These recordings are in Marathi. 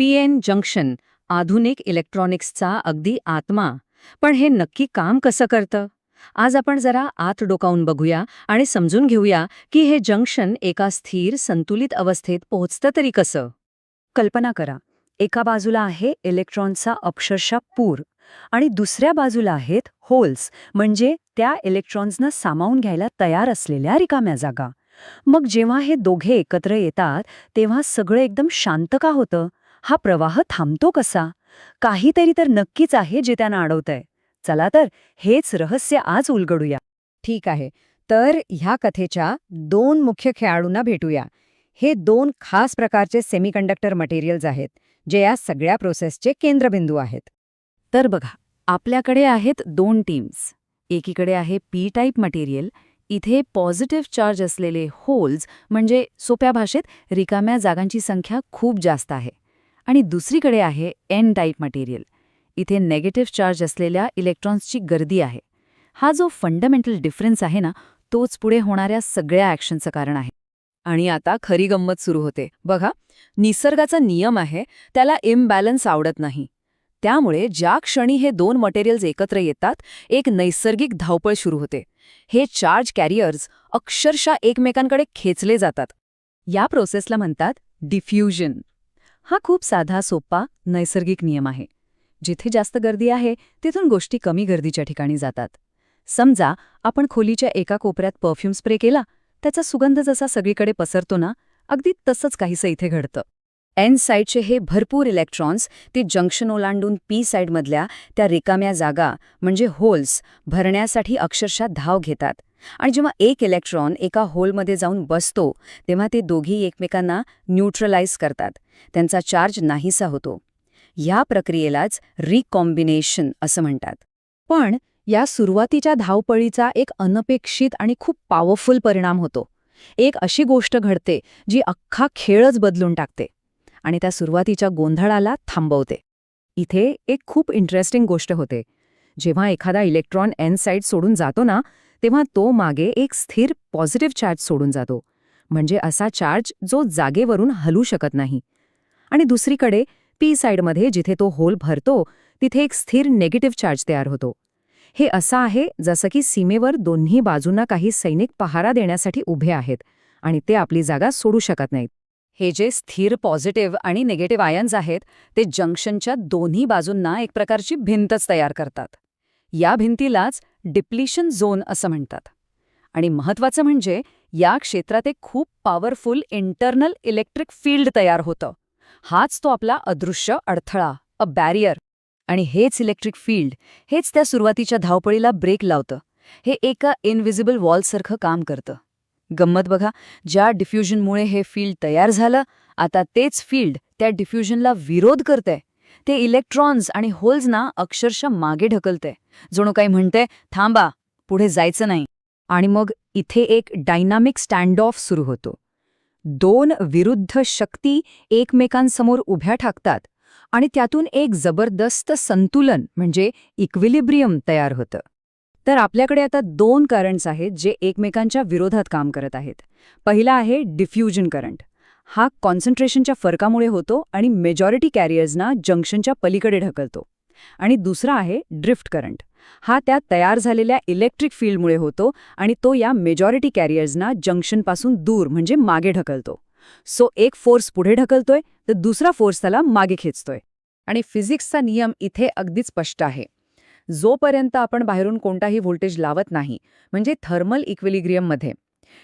पी एन जंक्शन आधुनिक इलेक्ट्रॉनिक्सचा अगदी आत्मा. पण हे नक्की काम कसं करतं? आज आपण जरा आत डोकावून बघूया आणि समजून घेऊया की हे जंक्शन एका स्थिर संतुलित अवस्थेत पोहोचतं तरी कसं. कल्पना करा. एका बाजूला आहे इलेक्ट्रॉनचा अक्षरशः पूर आणि दुसऱ्या बाजूला आहेत होल्स म्हणजे त्या इलेक्ट्रॉन्सना सामावून घ्यायला तयार असलेल्या रिकाम्या जागा. मग जेव्हा हे दोघे एकत्र येतात तेव्हा सगळं एकदम शांत का होतं? हा प्रवाह थांबतो कसा? काहीतरी तर नक्कीच आहे जे त्यांना अडवतंय चला तर हेच रहस्य आज उलगडूया. ठीक आहे तर ह्या कथेच्या दोन मुख्य खेळाडूंना भेटूया. हे दोन खास प्रकारचे सेमीकंडक्टर मटेरियल्स आहेत जे या सगळ्या प्रोसेसचे केंद्रबिंदू आहेत. तर बघा आपल्याकडे आहेत दोन टीम्स एकीकडे आहे पी टाईप मटेरियल इथे पॉझिटिव्ह चार्ज असलेले होल्स म्हणजे सोप्या भाषेत रिकाम्या जागांची संख्या खूप जास्त आहे. आणि दुसरीकडे आहे एन टाईप मटेरियल इथे नेगेटिव्ह चार्ज असलेल्या इलेक्ट्रॉन्सची गर्दी आहे. हा जो फंडामेंटल डिफरन्स आहे ना तोच पुढे होणाऱ्या सगळ्या ॲक्शनचं कारण आहे. आणि आता खरी गंमत सुरू होते. बघा निसर्गाचा नियम आहे त्याला इम्बॅलन्स आवडत नाही. त्यामुळे ज्या क्षणी हे दोन मटेरियल्स एकत्र येतात एक नैसर्गिक धावपळ सुरू होते. हे चार्ज कॅरियर्स अक्षरशः एकमेकांकडे खेचले जातात. या प्रोसेसला म्हणतात डिफ्युजन हा खूप साधा सोपा नैसर्गिक नियम आहे. जिथे जास्त गर्दी आहे तिथून गोष्टी कमी गर्दीच्या ठिकाणी जातात. समजा आपण खोलीच्या एका कोपऱ्यात परफ्यूम स्प्रे केला त्याचा सुगंध जसा सगळीकडे पसरतो ना अगदी तसंच काहीसं इथे घडतं. एन साईडचे हे भरपूर इलेक्ट्रॉन्स ते जंक्शन ओलांडून पी साईडमधल्या त्या रिकाम्या जागा म्हणजे होल्स भरण्यासाठी अक्षरशः धाव घेतात. आणि जेव्हा एक इलेक्ट्रॉन एका होलमध्ये जाऊन बसतो तेव्हा ते दोघी एकमेकांना न्यूट्रलाइज करतात. त्यांचा चार्ज नाहीसा होतो. ह्या प्रक्रियेलाच रिकॉम्बिनेशन असं म्हणतात. पण या सुरुवातीच्या धावपळीचा एक अनपेक्षित आणि खूप पॉवरफुल परिणाम होतो. एक अशी गोष्ट घडते जी अख्खा खेळच बदलून टाकते आणि त्या सुरुवातीच्या गोंधळाला थांबवते. इथे एक खूप इंटरेस्टिंग गोष्ट होते. जेव्हा एखादा इलेक्ट्रॉन एन साईड सोडून जातो ना तेव्हा तो मागे एक स्थिर पॉझिटिव्ह चार्ज सोडून जातो. म्हणजे असा चार्ज जो जागेवरून हलू शकत नाही. आणि दुसरीकडे पी साईडमध्ये जिथे तो होल भरतो तिथे एक स्थिर नेगेटिव्ह चार्ज तयार होतो. हे असं आहे जसं की सीमेवर दोन्ही बाजूंना काही सैनिक पहारा देण्यासाठी उभे आहेत आणि ते आपली जागा सोडू शकत नाहीत. हे जे स्थिर पॉझिटिव्ह आणि निगेटिव्ह आयन्स आहेत ते जंक्शनच्या दोन्ही बाजूंना एक प्रकारची भिंतच तयार करतात. या भिंतीलाच डिप्लिशन झोन असं म्हणतात. आणि महत्वाचं म्हणजे या क्षेत्रात एक खूप पॉवरफुल इंटरनल इलेक्ट्रिक फील्ड तयार होतं. हाच तो आपला अदृश्य अडथळा अ बॅरियर आणि हेच इलेक्ट्रिक फील्ड हेच त्या सुरुवातीच्या धावपळीला ब्रेक लावतं. हे एका इनव्हिजिबल वॉलसारखं काम करतं. गंमत बघा ज्या डिफ्युजनमुळे हे फील्ड तयार झालं आता तेच फील्ड त्या डिफ्युजनला विरोध करतंय. ते इलेक्ट्रॉन्स आणि होल्सना अक्षरशः मागे ढकलतंय जणू काही म्हणते थांबा पुढे जायचं नाही. आणि मग इथे एक डायनामिक स्टँड ऑफ सुरू होतो. दोन विरुद्ध शक्ती एकमेकांसमोर उभ्या ठाकतात आणि त्यातून एक जबरदस्त संतुलन म्हणजे इक्विलिब्रियम तयार होतं. तर आपल्याकडे आता दोन करंट्स आहेत जे एकमेकांच्या विरोधात काम करत आहेत. पहिला आहे डिफ्युजन करंट हा कॉन्सन्ट्रेशनच्या फरकामुळे होतो आणि मेजॉरिटी कॅरियर्सना जंक्शनच्या पलीकडे ढकलतो. आणि दुसरा आहे ड्रिफ्ट करंट. हा त्या तयार झालेल्या इलेक्ट्रिक फील्डमुळे होतो आणि तो या मेजॉरिटी कॅरियर्सना जंक्शनपासून दूर म्हणजे मागे ढकलतो. सो एक फोर्स पुढे ढकलतोय तर दुसरा फोर्स त्याला मागे खेचतोय. आणि फिजिक्सचा नियम इथे अगदी स्पष्ट आहे. जोपर्यंत आपण बाहेरून कोणताही व्होल्टेज लावत नाही म्हणजे थर्मल इक्विलिग्रियममध्ये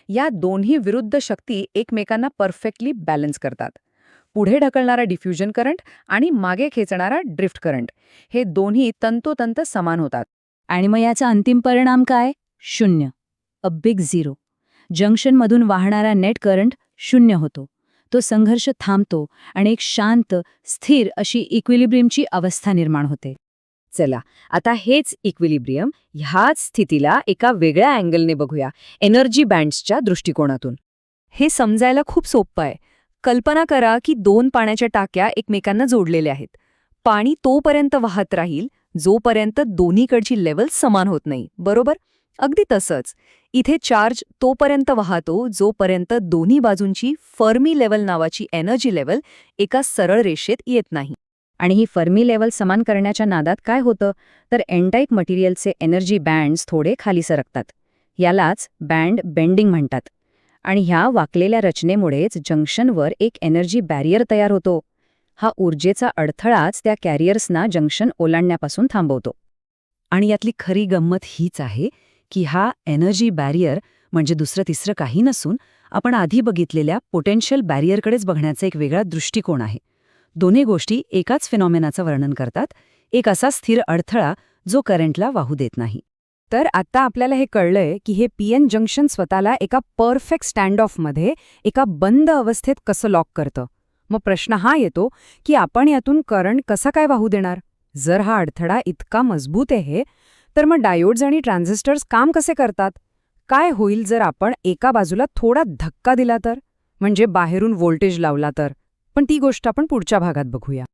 या दोन्ही विरुद्ध शक्ती एकमेकांना परफेक्टली बॅलन्स करतात. पुढे ढकलणारा डिफ्युजन करंट आणि मागे खेचणारा ड्रिफ्ट करंट हे दोन्ही तंतोतंत समान होतात. आणि मग याचा अंतिम परिणाम काय? शून्य. अ बिग झिरो जंक्शनमधून वाहणारा नेट करंट शून्य होतो. तो संघर्ष थांबतो आणि एक शांत स्थिर अशी इक्विलिब्रियमची अवस्था निर्माण होते. चला आता हेच इक्विलिब्रियम ह्याच स्थितीला एका वेगळ्या अँगलने बघूया एनर्जी बँड्सच्या दृष्टिकोनातून. हे समजायला खूप सोपं आहे. कल्पना करा की दोन पाण्याच्या टाक्या एकमेकांना जोडलेल्या आहेत. पाणी तोपर्यंत वाहत राहील जोपर्यंत दोन्हीकडची लेवल समान होत नाही बरोबर? अगदी तसंच. इथे चार्ज तोपर्यंत वाहतो जोपर्यंत दोन्ही बाजूंची फर्मी लेवल नावाची एनर्जी लेवल एका सरळ रेषेत येत नाही. आणि ही फर्मी लेवल समान करण्याच्या नादात काय होतं? तर एनटाईप मटेरियलचे एनर्जी बँड्स थोडे खाली सरकतात. यालाच बँड बेंडिंग म्हणतात. आणि ह्या वाकलेल्या रचनेमुळेच जंक्शनवर एक एनर्जी बॅरियर तयार होतो. हा ऊर्जेचा अडथळाच त्या कॅरियर्सना जंक्शन ओलांडण्यापासून थांबवतो. आणि यातली खरी गंमत हीच आहे की हा एनर्जी बॅरियर म्हणजे दुसरं तिसरं काही नसून आपण आधी बघितलेल्या पोटेन्शियल बॅरियरकडेच बघण्याचा एक वेगळा दृष्टिकोन आहे. दोन्ही गोष्टी एकाच फिनॉमेनाचं वर्णन करतात एक असा स्थिर अडथळा जो करंटला वाहू देत नाही. तर आता आपल्याला हे कळलंय की हे पी एन जंक्शन स्वतःला एका परफेक्ट स्टँड ऑफमध्ये एका बंद अवस्थेत कसं लॉक करतं? मग प्रश्न हा येतो की आपण यातून करंट कसा काय वाहू देणार? जर हा अडथळा इतका मजबूत आहे तर मग डायोड्स आणि ट्रान्झिस्टर्स काम कसे करतात? काय होईल जर आपण एका बाजूला थोडा धक्का दिला तर? म्हणजे बाहेरून व्होल्टेज लावला तर? पण ती गोष्ट आपण पुढच्या भागात बघूया.